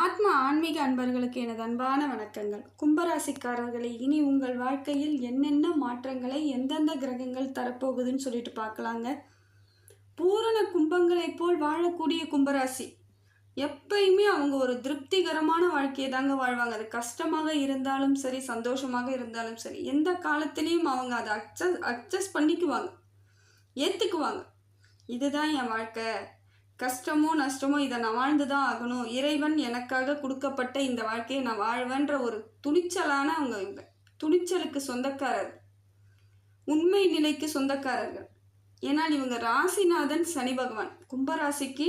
ஆத்ம ஆன்மீக அன்பர்களுக்கு எனது அன்பான வணக்கங்கள். கும்பராசிக்காரர்களே இனி உங்கள் வாழ்க்கையில் என்னென்ன மாற்றங்களை எந்தெந்த கிரகங்கள் தரப்போகுதுன்னு சொல்லிட்டு பார்க்கலாங்க. பூரண கும்பங்களைப் போல் வாழக்கூடிய கும்பராசி. எப்பயுமே அவங்க ஒரு திருப்திகரமான வாழ்க்கையை தாங்க வாழ்வாங்க. அது கஷ்டமாக இருந்தாலும் சரி சந்தோஷமாக இருந்தாலும் சரி எந்த காலத்திலையும் அவங்க அதை அக்சஸ் அக்சஸ் பண்ணிக்குவாங்க. ஏற்றுக்குவாங்க இதுதான் என் வாழ்க்கை. கஷ்டமோ நஷ்டமோ இதை நான் வாழ்ந்து தான் ஆகணும். இறைவன் எனக்காக கொடுக்கப்பட்ட இந்த வாழ்க்கையை நான் வாழ்வேன்ற ஒரு துணிச்சலான அவங்க இவங்க. துணிச்சலுக்கு சொந்தக்காரர். உண்மை நிலைக்கு சொந்தக்காரர்கள். ஏன்னால் இவங்க ராசிநாதன் சனி பகவான். கும்பராசிக்கு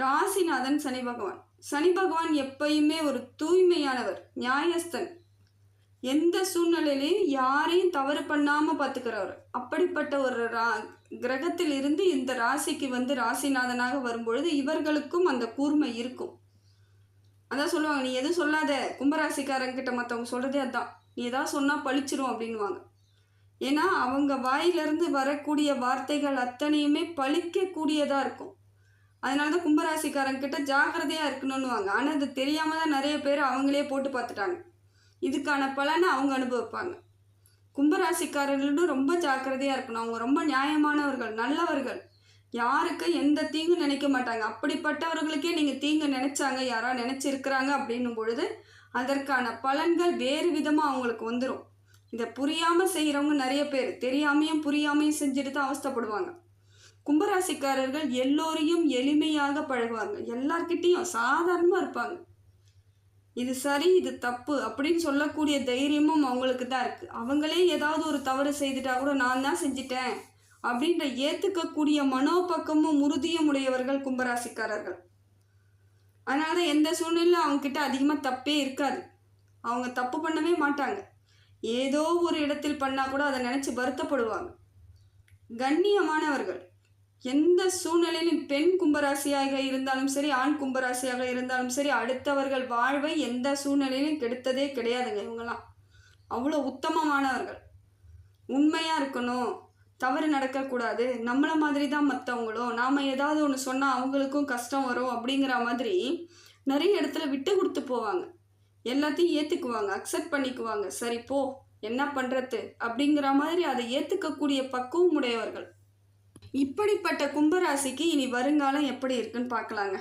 ராசிநாதன் சனி பகவான். சனி பகவான் எப்பயுமே ஒரு தூய்மையானவர் நியாயஸ்தன். எந்த சூழ்நிலையிலையும் யாரையும் தவறு பண்ணாமல் பார்த்துக்கிறவர் அப்படிப்பட்ட ஒரு ரா கிரகத்தில் இருந்து இந்த ராசிக்கு வந்து ராசிநாதனாக வரும்பொழுது இவர்களுக்கும் அந்த கூர்மை இருக்கும். அதான் சொல்லுவாங்க நீ எதுவும் சொல்லாத. கும்பராசிக்காரங்கிட்ட மற்றவங்க சொல்கிறதே அதான். நீ எதாவது சொன்னால் பழிச்சிரும் அப்படின்வாங்க ஏன்னா அவங்க வாயிலிருந்து வரக்கூடிய வார்த்தைகள் அத்தனையுமே பழிக்கக்கூடியதாக இருக்கும். அதனால தான் கும்பராசிக்காரங்கிட்ட ஜாக்கிரதையாக இருக்கணும்னுவாங்க. ஆனால் அது தெரியாமல் தான் நிறைய பேர் அவங்களே போட்டு பார்த்துட்டாங்க இதுக்கான பலனை அவங்க அனுபவிப்பாங்க. கும்பராசிக்காரர்களும் ரொம்ப ஜாக்கிரதையாக இருக்கணும். அவங்க ரொம்ப நியாயமானவர்கள் நல்லவர்கள். யாருக்கும் எந்த தீங்கும் நினைக்க மாட்டாங்க. அப்படிப்பட்டவர்களுக்கே நீங்கள் தீங்கு நினைச்சாங்க யாரா நினச்சிருக்கிறாங்க அப்படின்னும் பொழுது அதற்கான பலன்கள் வேறு விதமாக அவங்களுக்கு வந்துடும் இதை புரியாமல் செய்கிறவங்க நிறைய பேர் தெரியாமையும் புரியாமையும் செஞ்சுட்டு தான் அவஸ்தைப்படுவாங்க. கும்பராசிக்காரர்கள் எல்லோரையும் எளிமையாக பழகுவாங்க. எல்லார்கிட்டேயும் சாதாரணமாக இருப்பாங்க. இது சரி இது தப்பு அப்படின்னு சொல்லக்கூடிய தைரியமும் அவங்களுக்கு தான் இருக்குது அவங்களே ஏதாவது ஒரு தவறு செய்துட்டா கூட நான் தான் செஞ்சிட்டேன் அப்படின்ற ஏற்றுக்கக்கூடிய மனோபக்கமும் உறுதியும் உடையவர்கள் கும்பராசிக்காரர்கள். அதனால தான் எந்த சூழ்நிலையும் அவங்கக்கிட்ட அதிகமாக தப்பே இருக்காது. அவங்க தப்பு பண்ணவே மாட்டாங்க. ஏதோ ஒரு இடத்தில் பண்ணால் கூட அதை நினச்சி வருத்தப்படுவாங்க. கண்ணியமானவர்கள். எந்த சூழ்நிலையிலும் பெண் கும்பராசியாக இருந்தாலும் சரி ஆண் கும்பராசியாக இருந்தாலும் சரி அடுத்தவர்கள் வாழ்வை எந்த சூழ்நிலையிலும் கெடுத்ததே கிடையாதுங்க இவங்கெல்லாம். அவ்வளோ உத்தமமானவர்கள். உண்மையாக இருக்கணும். தவறு நடக்கக்கூடாது. நம்மளை மாதிரி தான் மற்றவங்களும் நாம் ஏதாவது ஒன்று சொன்னால் அவங்களுக்கும் கஷ்டம் வரும் அப்படிங்கிற மாதிரி நிறைய இடத்துல விட்டு கொடுத்து போவாங்க. எல்லாத்தையும் ஏற்றுக்குவாங்க அக்செப்ட் பண்ணிக்குவாங்க. சரி போ. என்ன பண்ணுறது அப்படிங்கிற மாதிரி அதை ஏற்றுக்கக்கூடிய பக்குவம் உடையவர்கள். இப்படிப்பட்ட கும்பராசிக்கு இனி வருங்காலம் எப்படி இருக்குன்னு பார்க்கலாங்க.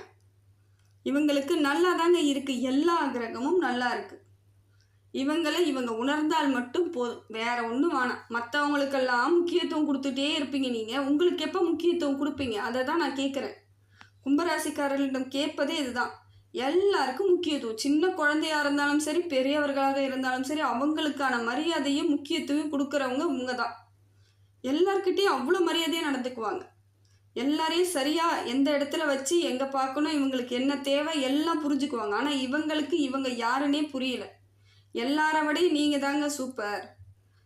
இவங்களுக்கு நல்லா தாங்க இருக்குது எல்லா கிரகமும் நல்லா இருக்குது இவங்களை இவங்க உணர்ந்தால் மட்டும் போதும். வேற ஒன்றும் வேணாம். மற்றவங்களுக்கெல்லாம் முக்கியத்துவம் கொடுத்துட்டே இருப்பீங்க நீங்கள் உங்களுக்கு எப்போ முக்கியத்துவம் கொடுப்பீங்க? அதை தான் நான் கேட்குறேன் கும்பராசிக்காரர்களிடம் கேட்பதே இதுதான். எல்லாருக்கும் முக்கியத்துவம். சின்ன குழந்தையாக இருந்தாலும் சரி பெரியவர்களாக இருந்தாலும் சரி அவங்களுக்கான மரியாதையும் முக்கியத்துவம் கொடுக்குறவங்க உங்கள் தான் எல்லார்கிட்டேயும் அவ்வளோ மரியாதையாக நடந்துக்குவாங்க. எல்லாரையும் சரியாக எந்த இடத்துல வச்சு எங்கே பார்க்கணும் இவங்களுக்கு என்ன தேவை எல்லாம் புரிஞ்சுக்குவாங்க. ஆனால் இவங்களுக்கு இவங்க யாருன்னே புரியல. எல்லார விடையும் நீங்கள் தாங்க சூப்பர்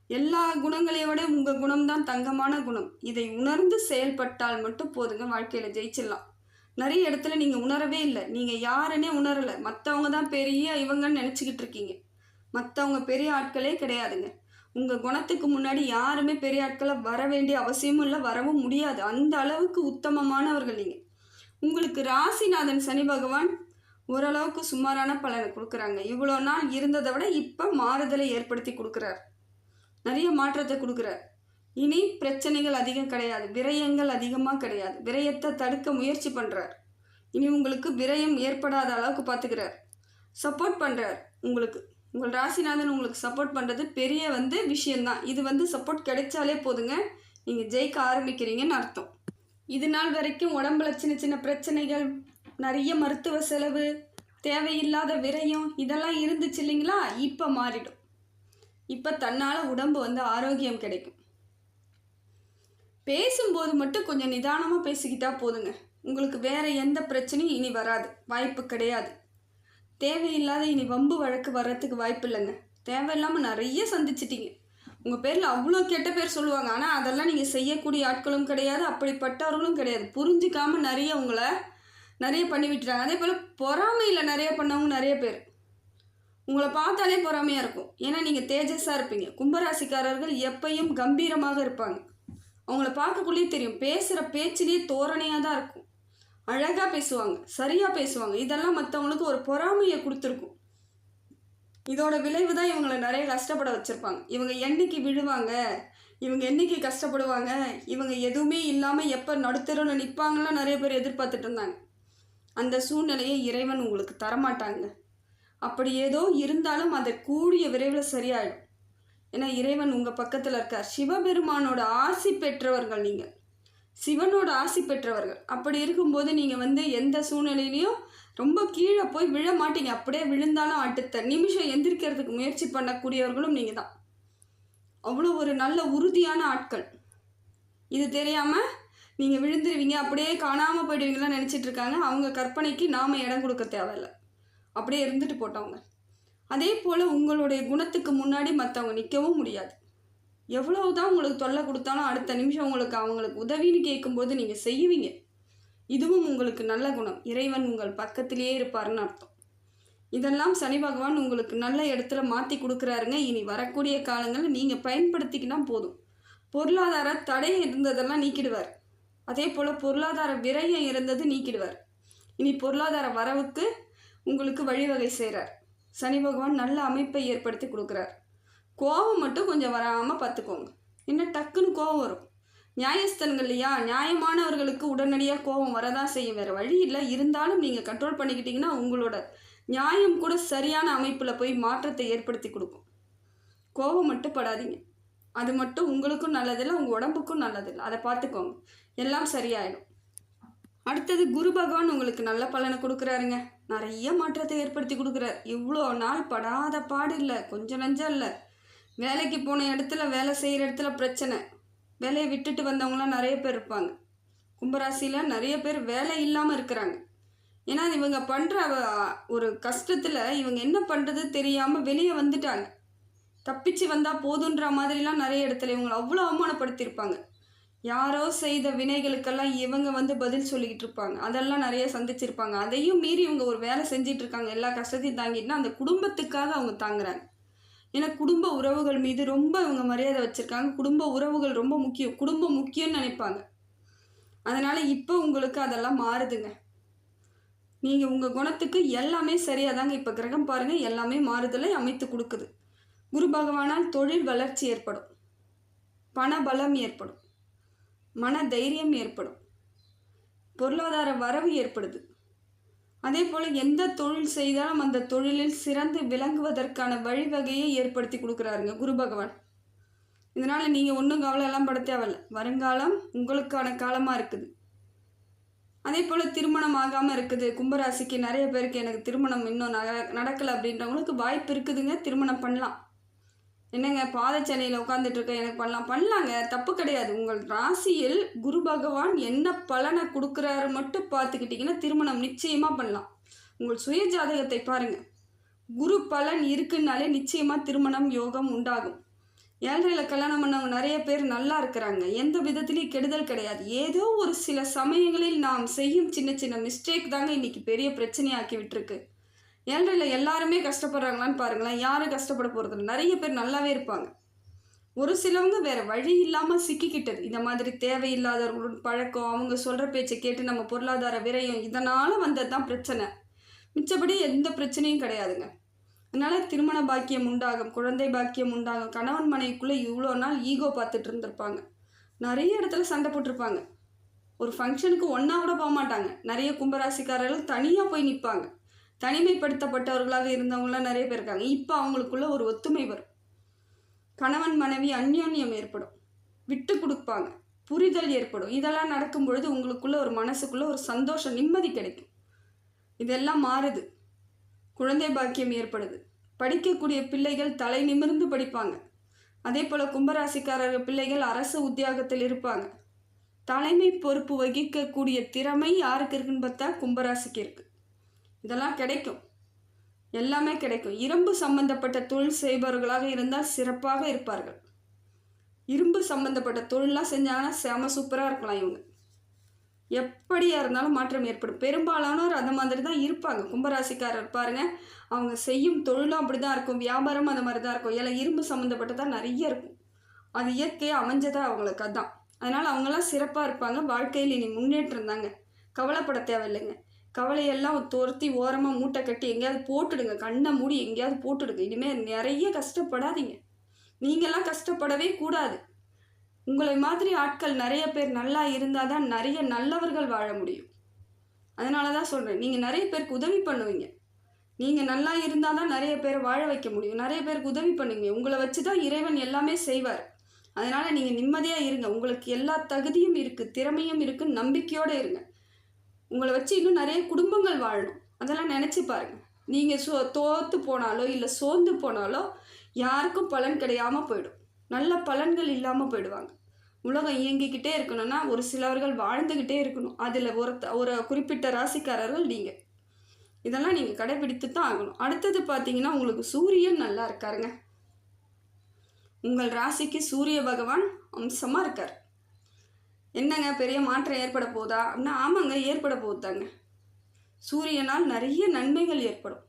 எல்லா குணங்களைய விட உங்கள் குணம் தான் தங்கமான குணம். இதை உணர்ந்து செயல்பட்டால் மட்டும் போதுங்க வாழ்க்கையில் ஜெயிச்சிடலாம். நிறைய இடத்துல நீங்கள் உணரவே இல்லை. நீங்கள் யாருன்னே உணரலை. மற்றவங்க தான் பெரிய இவங்கன்னு நினச்சிக்கிட்டு இருக்கீங்க. மற்றவங்க பெரிய ஆட்களே கிடையாதுங்க. உங்கள் குணத்துக்கு முன்னாடி யாருமே பெரிய ஆட்களை வர வேண்டிய அவசியமும் இல்லை வரவும் முடியாது. அந்த அளவுக்கு உத்தமமானவர்கள் நீங்கள் உங்களுக்கு ராசிநாதன் சனி பகவான் ஓரளவுக்கு சுமாரான பலனை கொடுக்குறாங்க. இவ்வளோ நாள் இருந்ததை விட இப்போ மாறுதலை ஏற்படுத்தி கொடுக்குறார். நிறைய மாற்றத்தை கொடுக்குறார். இனி பிரச்சனைகள் அதிகம் கிடையாது. விரயங்கள் அதிகமாக கிடையாது. விரயத்தை தடுக்க முயற்சி பண்ணுறார் இனி உங்களுக்கு விரயம் ஏற்படாத அளவுக்கு பார்த்துக்கிறார் சப்போர்ட் பண்ணுறார் உங்களுக்கு உங்கள் ராசிநாதன் உங்களுக்கு சப்போர்ட் பண்ணுறது பெரிய வந்து விஷயந்தான் இது வந்து சப்போர்ட் கிடைச்சாலே போதுங்க. நீங்கள் ஜெயிக்க ஆரம்பிக்கிறீங்கன்னு அர்த்தம். இது நாள் வரைக்கும் உடம்புல சின்ன சின்ன பிரச்சனைகள் நிறைய மருத்துவ செலவு தேவையில்லாத விரயம் இதெல்லாம் இருந்துச்சு இல்லைங்களா? இப்போ மாறிடும். இப்போ தன்னால் உடம்பு வந்து ஆரோக்கியம் கிடைக்கும். பேசும்போது மட்டும் கொஞ்சம் நிதானமாக பேசிக்கிட்டா போதுங்க. உங்களுக்கு வேறு எந்த பிரச்சனையும் இனி வராது. வாய்ப்பு கிடையாது. தேவையில்லாத இனி வம்பு வழக்கு வர்றதுக்கு வாய்ப்பு இல்லைங்க. தேவையில்லாமல் நிறைய சந்திச்சிட்டீங்க. உங்கள் பேரில் அவ்வளோ கெட்ட பேர் சொல்லுவாங்க. ஆனால் அதெல்லாம் நீங்கள் செய்யக்கூடிய ஆட்களும் கிடையாது அப்படிப்பட்டவர்களும் கிடையாது. புரிஞ்சிக்காமல் நிறைய உங்களை நிறைய பண்ணி விட்டுறாங்க அதே போல் பொறாமையில் நிறைய பண்ணவங்க நிறைய பேர். உங்களை பார்த்தாலே பொறாமையாக இருக்கும். ஏன்னா நீங்கள் தேஜஸாக இருப்பீங்க. கும்பராசிக்காரர்கள் எப்பையும் கம்பீரமாக இருப்பாங்க. அவங்கள பார்க்கக்குள்ளேயே தெரியும். பேசுகிற பேச்சிலேயே தோரணையாக தான் இருக்கும். அழகாக பேசுவாங்க சரியாக பேசுவாங்க. இதெல்லாம் மற்றவங்களுக்கு ஒரு பொறாமையை கொடுத்துருக்கும். இதோட விளைவு தான் இவங்களை நிறைய கஷ்டப்பட வச்சுருப்பாங்க. இவங்க என்னைக்கு விழுவாங்க? இவங்க என்னைக்கு கஷ்டப்படுவாங்க? இவங்க எதுவுமே இல்லாமல் எப்போ நடுத்தருவில் நிற்பாங்கலாம் நிறைய பேர் எதிர்பார்த்துட்டு இருந்தாங்க. அந்த சூழ்நிலையை இறைவன் உங்களுக்கு தரமாட்டாங்க. அப்படி ஏதோ இருந்தாலும் அதை கூடிய விரைவில் சரியாயிடும். ஏன்னா இறைவன் உங்கள் பக்கத்தில் இருக்கார். சிவபெருமானோட ஆசி பெற்றவர்கள் நீங்கள் சிவனோட ஆசி பெற்றவர்கள். அப்படி இருக்கும்போது நீங்கள் வந்து எந்த சூழ்நிலையிலையும் ரொம்ப கீழே போய் விழ மாட்டீங்க. அப்படியே விழுந்தாலும் அடுத்த நிமிஷம் எந்திரிக்கிறதுக்கு முயற்சி பண்ணக்கூடியவர்களும் நீங்கள் தான். அவ்வளோ ஒரு நல்ல உறுதியான ஆட்கள். இது தெரியாமல் நீங்கள் விழுந்துருவீங்க அப்படியே காணாமல் போயிடுவீங்களாம் நினச்சிட்டு இருக்காங்க. அவங்க கற்பனைக்கு நாம் இடம் கொடுக்க தேவையில்லை. அப்படியே இருந்துட்டு போட்டவங்க. அதே போல் உங்களுடைய குணத்துக்கு முன்னாடி மற்றவங்க நிற்கவும் முடியாது. எவ்வளவு தான் உங்களுக்கு தொல்லை கொடுத்தாலும் அடுத்த நிமிஷம் உங்களுக்கு அவங்களுக்கு உதவின்னு கேட்கும்போது நீங்கள் செய்வீங்க. இதுவும் உங்களுக்கு நல்ல குணம். இறைவன் உங்கள் பக்கத்திலேயே இருப்பார்னு அர்த்தம். இதெல்லாம் சனி பகவான் உங்களுக்கு நல்ல இடத்துல மாற்றி கொடுக்குறாருங்க. இனி வரக்கூடிய காலங்களில் நீங்கள் பயன்படுத்திக்கினா போதும். பொருளாதார தடை இருந்ததெல்லாம் நீக்கிடுவார். அதே போல் பொருளாதார விரயம் இருந்தது நீக்கிடுவார். இனி பொருளாதார வரவுக்கு உங்களுக்கு வழிவகை செய்கிறார் சனி பகவான் நல்ல அமைப்பை ஏற்படுத்தி கொடுக்குறார். கோபம் மட்டும் கொஞ்சம் வராமல் பார்த்துக்கோங்க. என்ன டக்குன்னு கோவம் வரும். நியாயஸ்தலங்கள் இல்லையா நியாயமானவர்களுக்கு உடனடியாக கோபம் வரதான் செய்யும். வேறு வழி இல்லை. இருந்தாலும் நீங்கள் கண்ட்ரோல் பண்ணிக்கிட்டீங்கன்னா உங்களோட நியாயம் கூட சரியான அமைப்பில் போய் மாற்றத்தை ஏற்படுத்தி கொடுக்கும். கோபம் மட்டும் படாதீங்க. அது மட்டும் உங்களுக்கும் நல்லதில்லை உங்கள் உடம்புக்கும் நல்லதில்லை. அதை பார்த்துக்கோங்க. எல்லாம் சரியாயிடும். அடுத்தது குரு பகவான் உங்களுக்கு நல்ல பலனை கொடுக்குறாருங்க. நிறைய மாற்றத்தை ஏற்படுத்தி கொடுக்குறாரு. இவ்வளோ நாள் படாத பாடு இல்லை. கொஞ்சம் நஞ்சம் இல்லை. வேலைக்கு போன இடத்துல வேலை செய்கிற இடத்துல பிரச்சனை. வேலையை விட்டுட்டு வந்தவங்களாம் நிறைய பேர் இருப்பாங்க. கும்பராசியில் நிறைய பேர் வேலை இல்லாமல் இருக்கிறாங்க. ஏன்னா இவங்க பண்ணுற ஒரு கஷ்டத்தில் இவங்க என்ன பண்ணுறது தெரியாமல் வெளியே வந்துட்டாங்க. தப்பிச்சு வந்தால் போதுன்ற மாதிரிலாம் நிறைய இடத்துல இவங்களை அவ்வளோ அவமானப்படுத்தியிருப்பாங்க. யாரோ செய்த வினைகளுக்கெல்லாம் இவங்க வந்து பதில் சொல்லிக்கிட்டு இருப்பாங்க. அதெல்லாம் நிறைய சந்திச்சிருப்பாங்க. அதையும் மீறி இவங்க ஒரு வேலை செஞ்சிட்ருக்காங்க எல்லா கஷ்டத்தையும் தாங்கிட்டுனா அந்த குடும்பத்துக்காக அவங்க தாங்குறாங்க. ஏன்னா குடும்ப உறவுகள் மீது ரொம்ப இவங்க மரியாதை வச்சுருக்காங்க. குடும்ப உறவுகள் ரொம்ப முக்கியம். குடும்பம் முக்கியம்னு நினைப்பாங்க. அதனால் இப்போ உங்களுக்கு அதெல்லாம் மாறுதுங்க. நீங்கள் உங்கள் குணத்துக்கு எல்லாமே சரியாக தாங்க இப்போ கிரகம் பாருங்கள் எல்லாமே மாறுதலை அமைத்து கொடுக்குது. குரு பகவானால் தொழில் வளர்ச்சி ஏற்படும். பண பலம் ஏற்படும். மன தைரியம் ஏற்படும். பொருளாதார வரவு ஏற்படுது. அதே போல் எந்த தொழில் செய்தாலும் அந்த தொழிலில் சிறந்து விளங்குவதற்கான வழிவகையை ஏற்படுத்தி கொடுக்குறாருங்க குரு பகவான். இதனால் நீங்கள் ஒன்றும் கவலை எல்லாம் பட தேவையில்ல. வருங்காலம் உங்களுக்கான காலமாக இருக்குது. அதே போல் திருமணம் ஆகாமல் இருக்குது. கும்பராசிக்கு நிறைய பேருக்கு எனக்கு திருமணம் இன்னும் நட நடக்கலை அப்படின்றவங்களுக்கு வாய்ப்பு இருக்குதுங்க. திருமணம் பண்ணலாம். என்னங்க பாதச்சனையில் உட்காந்துட்ருக்கேன் எனக்கு பண்ணலாம் பண்ணலாங்க. தப்பு கிடையாது. உங்கள் ராசியில் குரு பகவான் என்ன பலனை கொடுக்குறாரு மட்டும் பார்த்துக்கிட்டிங்கன்னா திருமணம் நிச்சயமாக பண்ணலாம். உங்கள் சுய ஜாதகத்தை பாருங்கள் குரு பலன் இருக்குன்னாலே நிச்சயமாக திருமணம் யோகம் உண்டாகும். ஏழ்றையில் கல்யாணம் பண்ணவங்க நிறைய பேர் நல்லா இருக்கிறாங்க. எந்த விதத்துலேயும் கெடுதல் கிடையாது. ஏதோ ஒரு சில சமயங்களில் நாம் செய்யும் சின்ன சின்ன மிஸ்டேக் தாங்க இன்றைக்கி பெரிய பிரச்சனையாக்கி விட்டுருக்கு. ஏழ்றையில் எல்லாருமே கஷ்டப்படுறாங்களான்னு பாருங்களேன். யாரும் கஷ்டப்பட போகிறது நிறைய பேர் நல்லாவே இருப்பாங்க. ஒரு சிலவங்க வேறு வழி இல்லாமல் சிக்கிக்கிட்டது. இந்த மாதிரி தேவையில்லாதவர்களோட பழக்கம் அவங்க சொல்கிற பேச்சை கேட்டு நம்ம பொருளாதார விரயம் இதனால் வந்தது தான் பிரச்சனை. மிச்சபடி எந்த பிரச்சனையும் கிடையாதுங்க. அதனால் திருமண பாக்கியம் உண்டாகும் குழந்தை பாக்கியம் உண்டாகும் கணவன் மனைவிக்குள்ளே இவ்வளோ நாள் ஈகோ பார்த்துட்டு இருந்திருப்பாங்க. நிறைய இடத்துல சண்டை போட்டிருப்பாங்க. ஒரு ஃபங்க்ஷனுக்கு ஒன்றா கூட போக மாட்டாங்க. நிறைய கும்பராசிக்காரர்கள் தனியாக போய் நிற்பாங்க. தனிமைப்படுத்தப்பட்டவர்களாக இருந்தவங்களாம் நிறைய பேர் இருக்காங்க. இப்போ அவங்களுக்குள்ள ஒரு ஒத்துமை வரும். கணவன் மனைவி அந்யோன்யம் ஏற்படும். விட்டு கொடுப்பாங்க. புரிதல் ஏற்படும். இதெல்லாம் நடக்கும் பொழுது உங்களுக்குள்ள ஒரு மனசுக்குள்ள ஒரு சந்தோஷம் நிம்மதி கிடைக்கும். இதெல்லாம் மாறுது. குழந்தை பாக்கியம் ஏற்படுது. படிக்கக்கூடிய பிள்ளைகள் தலை நிமிர்ந்து படிப்பாங்க. அதே போல் கும்பராசிக்காரர் பிள்ளைகள் அரசு உத்தியோகத்தில் இருப்பாங்க. தலைமை பொறுப்பு வகிக்கக்கூடிய திறமை யாருக்கு இருக்குன்னு பார்த்தா கும்பராசிக்கு இருக்குது இதெல்லாம் கிடைக்கும். எல்லாமே கிடைக்கும். இரும்பு சம்பந்தப்பட்ட தொழில் செய்பவர்களாக இருந்தால் சிறப்பாக இருப்பார்கள். இரும்பு சம்பந்தப்பட்ட தொழிலாம் செஞ்சாங்கன்னா செம சூப்பராக இருக்கலாம் இவங்க. எப்படியா இருந்தாலும் மாற்றம் ஏற்படும். பெரும்பாலானோர் அந்த மாதிரி தான் இருப்பாங்க. கும்பராசிக்காரர் பாருங்க. அவங்க செய்யும் தொழிலும் அப்படி தான் இருக்கும். வியாபாரம் அந்த மாதிரி தான் இருக்கும். எல்லாம் இரும்பு சம்மந்தப்பட்டதாக நிறைய இருக்கும். அது இயற்கையாக அமைஞ்சதா அவங்களுக்கு அதான். அதனால் அவங்களாம் சிறப்பாக இருப்பாங்க. வாழ்க்கையில் இனி முன்னேற்றம் தாங்க. கவலைப்பட தேவையில்லைங்க. கவலையெல்லாம் துரத்தி ஓரமாக மூட்டை கட்டி எங்கேயாவது போட்டுடுங்க கண்ணை மூடி எங்கேயாவது போட்டுடுங்க. இனிமேல் நிறைய கஷ்டப்படாதீங்க. நீங்களாம் கஷ்டப்படவே கூடாது. உங்களை மாதிரி ஆட்கள் நிறைய பேர் நல்லா இருந்தால் தான் நிறைய நல்லவர்கள் வாழ முடியும். அதனால தான் சொல்கிறேன் நீங்கள் நிறைய பேருக்கு உதவி பண்ணுவீங்க. நீங்கள் நல்லா இருந்தால் தான் நிறைய பேரை வாழ வைக்க முடியும். நிறைய பேருக்கு உதவி பண்ணுவீங்க. உங்களை வச்சு தான் இறைவன் எல்லாமே செய்வார். அதனால் நீங்கள் நிம்மதியாக இருங்க. உங்களுக்கு எல்லா தகுதியும் இருக்குது திறமையும் இருக்குது நம்பிக்கையோடு இருங்க. உங்களை வச்சு இன்னும் நிறைய குடும்பங்கள் வாழணும். அதெல்லாம் நினச்சி பாருங்கள் நீங்கள் சோ தோற்று போனாலோ இல்லை சோர்ந்து போனாலோ யாருக்கும் பலன் கிடையாமல் போயிடும். நல்ல பலன்கள் இல்லாமல் போயிடுவாங்க. உலகம் இயங்கிக்கிட்டே இருக்கணும்னா ஒரு சிலவர்கள் வாழ்ந்துக்கிட்டே இருக்கணும். அதில் ஒருத்த ஒரு குறிப்பிட்ட ராசிக்காரர்கள் நீங்கள் இதெல்லாம் நீங்கள் கடைபிடித்து தான் ஆகணும். அடுத்தது பார்த்தீங்கன்னா உங்களுக்கு சூரியன் நல்லா இருக்காருங்க. உங்கள் ராசிக்கு சூரிய பகவான் அம்சமாக இருக்கார். என்னங்க பெரிய மாற்றம் ஏற்பட போதா? அப்படின்னா ஆமாங்க ஏற்பட போகுதாங்க. சூரியனால் நிறைய நன்மைகள் ஏற்படும்.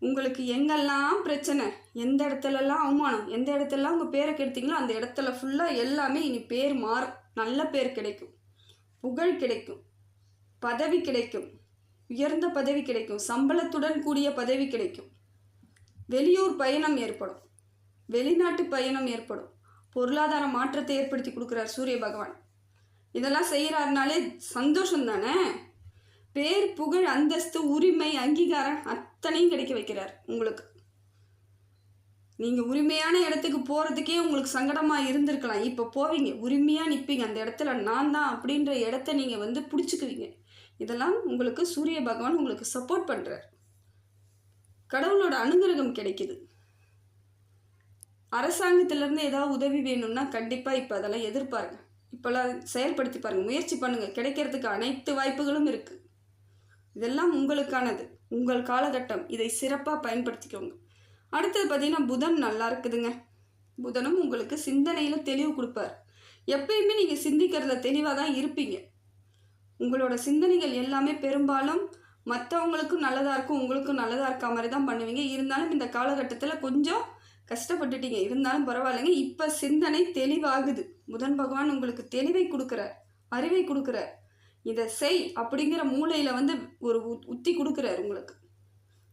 உங்களுக்கு எங்கெல்லாம் பிரச்சனை எந்த இடத்துலலாம் அவமானம் எந்த இடத்துலலாம் உங்கள் பேரை கெடுத்தீங்களோ அந்த இடத்துல ஃபுல்லாக எல்லாமே இனி பேர் மாறும். நல்ல பேர் கிடைக்கும். புகழ் கிடைக்கும். பதவி கிடைக்கும். உயர்ந்த பதவி கிடைக்கும். சம்பளத்துடன் கூடிய பதவி கிடைக்கும். வெளியூர் பயணம் ஏற்படும். வெளிநாட்டு பயணம் ஏற்படும். பொருளாதார மாற்றத்தை ஏற்படுத்தி கொடுக்குறார் சூரிய பகவான். இதெல்லாம் செய்கிறாருனாலே சந்தோஷம் தானே பேர் புகழ் அந்தஸ்து உரிமை அங்கீகாரம் அத்தனையும் கிடைக்க வைக்கிறார் உங்களுக்கு. நீங்கள் உரிமையான இடத்துக்கு போகிறதுக்கே உங்களுக்கு சங்கடமாக இருந்திருக்கலாம். இப்போ போவீங்க உரிமையாக நிற்பீங்க அந்த இடத்துல நான் தான் அப்படின்ற இடத்த நீங்கள் வந்து பிடிச்சிக்குவீங்க. இதெல்லாம் உங்களுக்கு சூரிய பகவான் உங்களுக்கு சப்போர்ட் பண்ணுறார் கடவுளோட அனுகிரகம் கிடைக்குது. அரசாங்கத்திலேருந்து ஏதாவது உதவி வேணும்னா கண்டிப்பாக இப்போ அதெல்லாம் எதிர்பாருங்க. இப்போல்லாம் செயல்படுத்தி பாருங்கள் முயற்சி பண்ணுங்கள் கிடைக்கிறதுக்கு அனைத்து வாய்ப்புகளும் இருக்குது இதெல்லாம் உங்களுக்கானது. உங்கள் காலகட்டம். இதை சிறப்பாக பயன்படுத்திக்கோங்க. அடுத்தது பார்த்தீங்கன்னா புதன் நல்லா இருக்குதுங்க. புதனும் உங்களுக்கு சிந்தனையில் தெளிவு கொடுப்பார். எப்பயுமே நீங்கள் சிந்திக்கிறதுல தெளிவாக தான் இருப்பீங்க. உங்களோட சிந்தனைகள் எல்லாமே பெரும்பாலும் மற்றவங்களுக்கும் நல்லதாக இருக்கும் உங்களுக்கும் நல்லதாக இருக்க மாதிரி தான் பண்ணுவீங்க. இருந்தாலும் இந்த காலகட்டத்தில் கொஞ்சம் கஷ்டப்பட்டுட்டீங்க. இருந்தாலும் பரவாயில்லைங்க. இப்போ சிந்தனை தெளிவாகுது. புதன் பகவான் உங்களுக்கு தெளிவை கொடுக்குறார். அறிவை கொடுக்குறார். இதை செய் அப்படிங்கிற மூளையில் வந்து ஒரு உத்- உத்தி கொடுக்குறாரு உங்களுக்கு.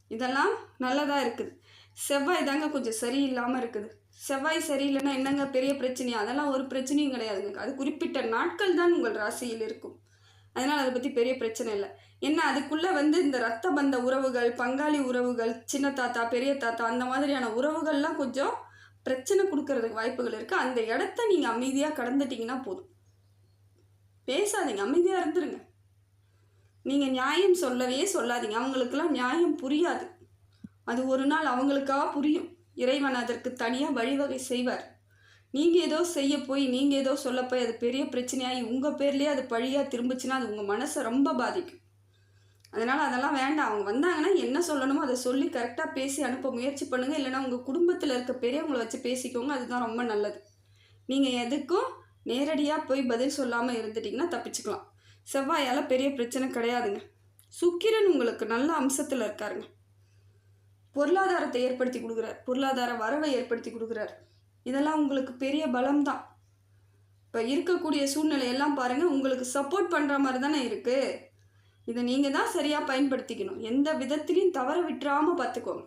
இதெல்லாம் நல்லதாக இருக்குது. செவ்வாய் தாங்க கொஞ்சம் சரியில்லாமல் இருக்குது. செவ்வாய் சரியில்லைன்னா என்னங்க பெரிய பிரச்சனையா? அதெல்லாம் ஒரு பிரச்சனையும் கிடையாதுங்க. அது குறிப்பிட்ட நாட்கள் தான் உங்கள் ராசியில் இருக்கும். அதனால் அதை பற்றி பெரிய பிரச்சனை இல்லை. என்ன அதுக்குள்ளே வந்து இந்த ரத்த பந்த உறவுகள் பங்காளி உறவுகள் சின்ன தாத்தா பெரிய தாத்தா அந்த மாதிரியான உறவுகள்லாம் கொஞ்சம் பிரச்சனை கொடுக்கறதுக்கு வாய்ப்புகள் இருக்குது அந்த இடத்த நீங்கள் அமைதியாக கடந்துட்டீங்கன்னா போதும். பேசாதீங்க அமைதியாக இருந்துருங்க. நீங்கள் நியாயம் சொல்லவே சொல்லாதீங்க. அவங்களுக்கெல்லாம் நியாயம் புரியாது. அது ஒரு நாள் அவங்களுக்காக புரியும். இறைவன் அதற்கு தனியாக வழிவகை செய்வார். நீங்கள் ஏதோ செய்ய போய் நீங்கள் ஏதோ சொல்ல போய் அது பெரிய பிரச்சனையாகி உங்கள் பேர்லேயே அது பழியாக திரும்பிச்சுன்னா அது உங்கள் மனசை ரொம்ப பாதிக்கும். அதனால் அதெல்லாம் வேண்டாம். அவங்க வந்தாங்கன்னா என்ன சொல்லணுமோ அதை சொல்லி கரெக்டாக பேசி அனுப்ப முயற்சி பண்ணுங்கள் இல்லைன்னா உங்கள் குடும்பத்தில் இருக்க பெரியவங்கள வச்சு பேசிக்கோங்க. அதுதான் ரொம்ப நல்லது. நீங்கள் எதுக்கும் நேரடியாக போய் பதில் சொல்லாமல் இருந்துட்டிங்கன்னா தப்பிச்சுக்கலாம். செவ்வாயால் பெரிய பிரச்சனை கிடையாதுங்க. சுக்கிரன் உங்களுக்கு நல்ல அம்சத்தில் இருக்காருங்க. பொருளாதாரத்தை ஏற்படுத்தி கொடுக்குறார். பொருளாதார வரவை ஏற்படுத்தி கொடுக்குறாரு. இதெல்லாம் உங்களுக்கு பெரிய பலம் தான் இப்போ இருக்கக்கூடிய சூழ்நிலையெல்லாம் பாருங்கள் உங்களுக்கு சப்போர்ட் பண்ணுற மாதிரி தானே இருக்குது இதை நீங்கள் தான் சரியாக பயன்படுத்திக்கணும். எந்த விதத்திலையும் தவற விட்டுறாமல் பார்த்துக்கோங்க.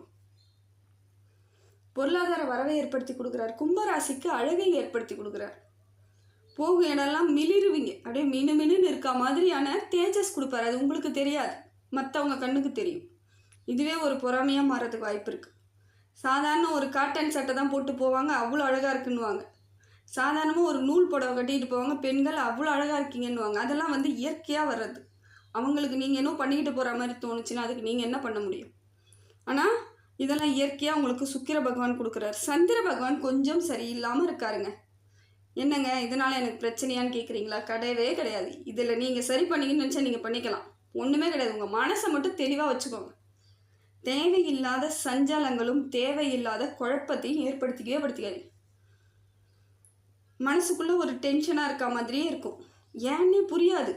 பொருளாதார வரவை ஏற்படுத்தி கொடுக்குறார். கும்பராசிக்கு அழகை ஏற்படுத்தி கொடுக்குறார். போகும் இடம்லாம் மிளிருவீங்க. அப்படியே மினு மினுன்னு இருக்க மாதிரியான தேஜஸ் கொடுப்பாரு. அது உங்களுக்கு தெரியாது. மற்றவங்க கண்ணுக்கு தெரியும். இதுவே ஒரு பொறாமையாக மாறதுக்கு வாய்ப்பு இருக்குது சாதாரண ஒரு காட்டன் சட்டை தான் போட்டு போவாங்க அவ்வளோ அழகாக இருக்குன்னுவாங்க. சாதாரணமாக ஒரு நூல் புடவை கட்டிட்டு போவாங்க பெண்கள் அவ்வளோ அழகாக இருக்கீங்கன்னுவாங்க. அதெல்லாம் வந்து இயற்கையாக வர்றது. அவங்களுக்கு நீங்கள் என்ன பண்ணிக்கிட்டு போகிற மாதிரி தோணுச்சுன்னா அதுக்கு நீங்கள் என்ன பண்ண முடியும்? ஆனால் இதெல்லாம் இயற்கையாக உங்களுக்கு சுக்கிர பகவான் கொடுக்குறாரு. சந்திர பகவான் கொஞ்சம் சரியில்லாமல் இருக்காருங்க. என்னங்க இதனால் எனக்கு பிரச்சனையான்னு கேட்குறீங்களா கிடையவே கிடையாது. இதில் நீங்கள் சரி பண்ணிங்கன்னு நினச்சா நீங்கள் பண்ணிக்கலாம். ஒன்றுமே கிடையாது. உங்கள் மனசை மட்டும் தெளிவாக வச்சுக்கோங்க. தேவையில்லாத சஞ்சலங்களும் தேவையில்லாத குழப்பத்தையும் ஏற்படுத்திக்கவே படுத்திக்காது. மனசுக்குள்ளே ஒரு டென்ஷனாக இருக்க மாதிரியே இருக்கும். ஏன்னே புரியாது.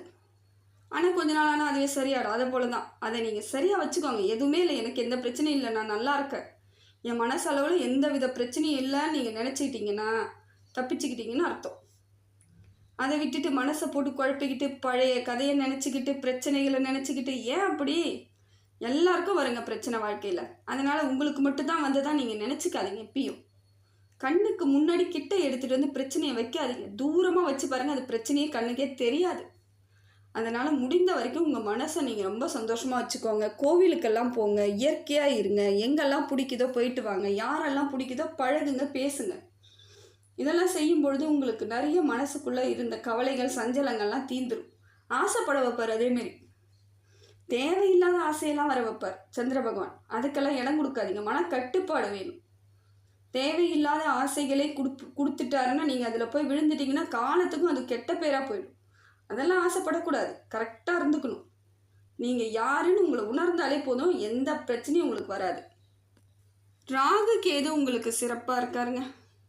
ஆனால் கொஞ்ச நாள் ஆனால் அதுவே சரியாடும் அதை போல தான் அதை நீங்கள் சரியாக வச்சுக்கோங்க. எதுவுமே இல்லை. எனக்கு எந்த பிரச்சனையும் இல்லை. நான் நல்லா இருக்கேன். என் மனசளவில் எந்த வித பிரச்சனையும் இல்லைன்னு நீங்கள் நினச்சிக்கிட்டீங்கன்னா தப்பிச்சுக்கிட்டீங்கன்னு அர்த்தம். அதை விட்டுட்டு மனசை போட்டு குழப்பிக்கிட்டு பழைய கதையை நினச்சிக்கிட்டு பிரச்சனைகளை நினச்சிக்கிட்டு ஏன் அப்படி? எல்லாருக்கும் வருங்க பிரச்சனை வாழ்க்கையில். அதனால் உங்களுக்கு மட்டும்தான் தான் நீங்கள் நினச்சிக்காதீங்க எப்பயும். கண்ணுக்கு முன்னாடி கிட்ட எடுத்துகிட்டு வந்து பிரச்சனையை வைக்காதீங்க. தூரமாக வச்சு பாருங்கள் அது பிரச்சனையே கண்ணுக்கே தெரியாது. அதனால் முடிந்த வரைக்கும் உங்கள் மனசை நீங்கள் ரொம்ப சந்தோஷமாக வச்சுக்கோங்க. கோவிலுக்கெல்லாம் போங்க இயற்கையாக இருங்க. எங்கெல்லாம் பிடிக்குதோ போயிட்டு வாங்க. யாரெல்லாம் பிடிக்குதோ பழகுங்க பேசுங்க. இதெல்லாம் செய்யும் பொழுது உங்களுக்கு நிறைய மனசுக்குள்ளே இருந்த கவலைகள் சஞ்சலங்கள்லாம் தீந்துடும் ஆசைப்பட வைப்பார் அதேமாரி தேவையில்லாத ஆசையெல்லாம் வர வைப்பார் சந்திர பகவான். அதுக்கெல்லாம் இடம் கொடுக்காதீங்க. மன கட்டுப்பாடு வேணும். தேவையில்லாத ஆசைகளே கொடுப்பு கொடுத்துட்டாருன்னா நீங்கள் அதில் போய் விழுந்துட்டீங்கன்னா காலத்துக்கும் அது கெட்ட பேராக போயிடும். அதெல்லாம் ஆசைப்படக்கூடாது. கரெக்டாக இருந்துக்கணும். நீங்கள் யாருன்னு உங்களை உணர்ந்தாலே போதும். எந்த பிரச்சனையும் உங்களுக்கு வராது. ராகு கேது உங்களுக்கு சிறப்பாக இருக்காருங்க.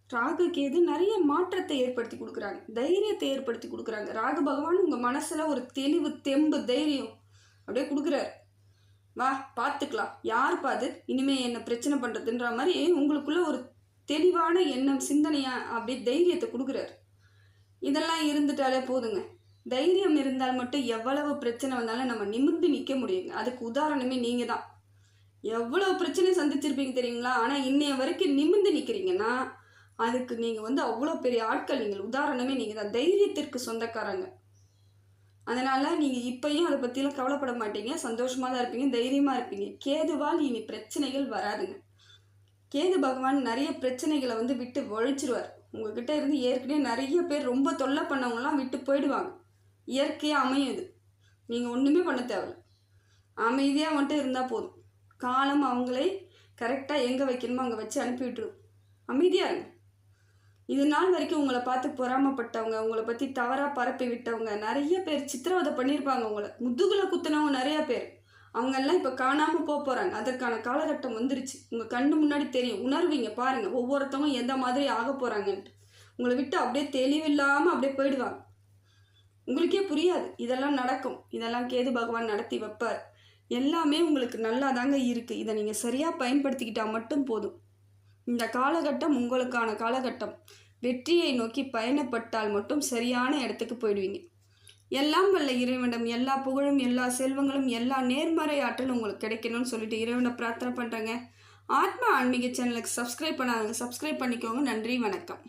ராகு கேது நிறைய மாற்றத்தை ஏற்படுத்தி கொடுக்குறாங்க. தைரியத்தை ஏற்படுத்தி கொடுக்குறாங்க. ராகு பகவான் உங்கள் மனசில் ஒரு தெளிவு தெம்பு தைரியம் அப்படியே கொடுக்குறாரு. வா பார்த்துக்கலாம். யார் பாது இனிமே என்ன பிரச்சனை பண்ணுறதுன்ற மாதிரி உங்களுக்குள்ள ஒரு தெளிவான எண்ணம் சிந்தனையா அப்படியே தைரியத்தை கொடுக்குறாரு. இதெல்லாம் இருந்துட்டாலே போதுங்க. தைரியம் இருந்தால் மட்டும் எவ்வளவு பிரச்சனை வந்தாலும் நம்ம நிமிர்ந்து நிற்க முடியுங்க. அதுக்கு உதாரணமே நீங்கள் தான் எவ்வளோ பிரச்சனை சந்திச்சிருப்பீங்க தெரியுங்களா? ஆனால் இன்னைய வரைக்கும் நிமிர்ந்து நிற்கிறீங்கன்னா அதுக்கு நீங்கள் வந்து அவ்வளோ பெரிய ஆட்கள் நீங்கள். உதாரணமே நீங்கள் தான் தைரியத்திற்கு சொந்தக்காரங்க. அதனால் நீங்கள் இப்பயும் அதை பற்றிலாம் கவலைப்பட மாட்டீங்க. சந்தோஷமாக தான் இருப்பீங்க. தைரியமாக இருப்பீங்க. கேதுவால் இனி பிரச்சனைகள் வராதுங்க. கேது பகவான் நிறைய பிரச்சனைகளை வந்து விட்டு ஒழிச்சிருவார். உங்ககிட்ட இருந்து ஏற்கனவே நிறைய பேர் ரொம்ப தொல்லை பண்ணவங்களாம் விட்டு போயிடுவாங்க. இயற்கையாக அமையும் இது. நீங்கள் ஒன்றுமே பண்ண தேவையில்ல. அமைதியாக மட்டும் இருந்தால் போதும். காலம் அவங்களே கரெக்டாக எங்கே வைக்கணுமோ அங்கே வச்சு அனுப்பி விட்டுரும் அமைதியாக இருங்க. இது நாள் வரைக்கும் உங்களை பார்த்து பொறாமப்பட்டவங்க உங்களை பற்றி தவறாக பரப்பி விட்டவங்க நிறைய பேர் சித்திரவதை பண்ணியிருப்பாங்க உங்களை. முதுகில் குத்துனவங்க நிறைய பேர். அவங்கெல்லாம் இப்போ காணாமல் போக போகிறாங்க அதற்கான காலகட்டம் வந்துருச்சு. உங்கள் கண்ணு முன்னாடி தெரியும். உணர்வீங்க பாருங்கள் ஒவ்வொருத்தவங்க எந்த மாதிரி ஆக போகிறாங்கன்ட்டு உங்களை விட்டு அப்படியே தெளிவில்லாமல் அப்படியே போயிடுவாங்க. உங்களுக்கே புரியாது. இதெல்லாம் நடக்கும். இதெல்லாம் கேது பகவான் நடத்தி வைப்பார். எல்லாமே உங்களுக்கு நல்லா தாங்க இருக்குது இதை நீங்கள் சரியாக பயன்படுத்திக்கிட்டால் மட்டும் போதும். இந்த காலகட்டம் உங்களுக்கான காலகட்டம். வெற்றியை நோக்கி பயணப்பட்டால் மட்டும் சரியான இடத்துக்கு போயிடுவீங்க. எல்லாம் வல்ல இறைவனிடம் எல்லா புகழும் எல்லா செல்வங்களும் எல்லா நேர்மறை ஆற்றலும் உங்களுக்கு கிடைக்கணும்னு சொல்லிட்டு இறைவனை பிரார்த்தனை பண்ணுறேங்க ஆத்மா ஆன்மீக சேனலுக்கு சப்ஸ்கிரைப் பண்ணாங்க சப்ஸ்கிரைப் பண்ணிக்கோங்க. நன்றி வணக்கம்.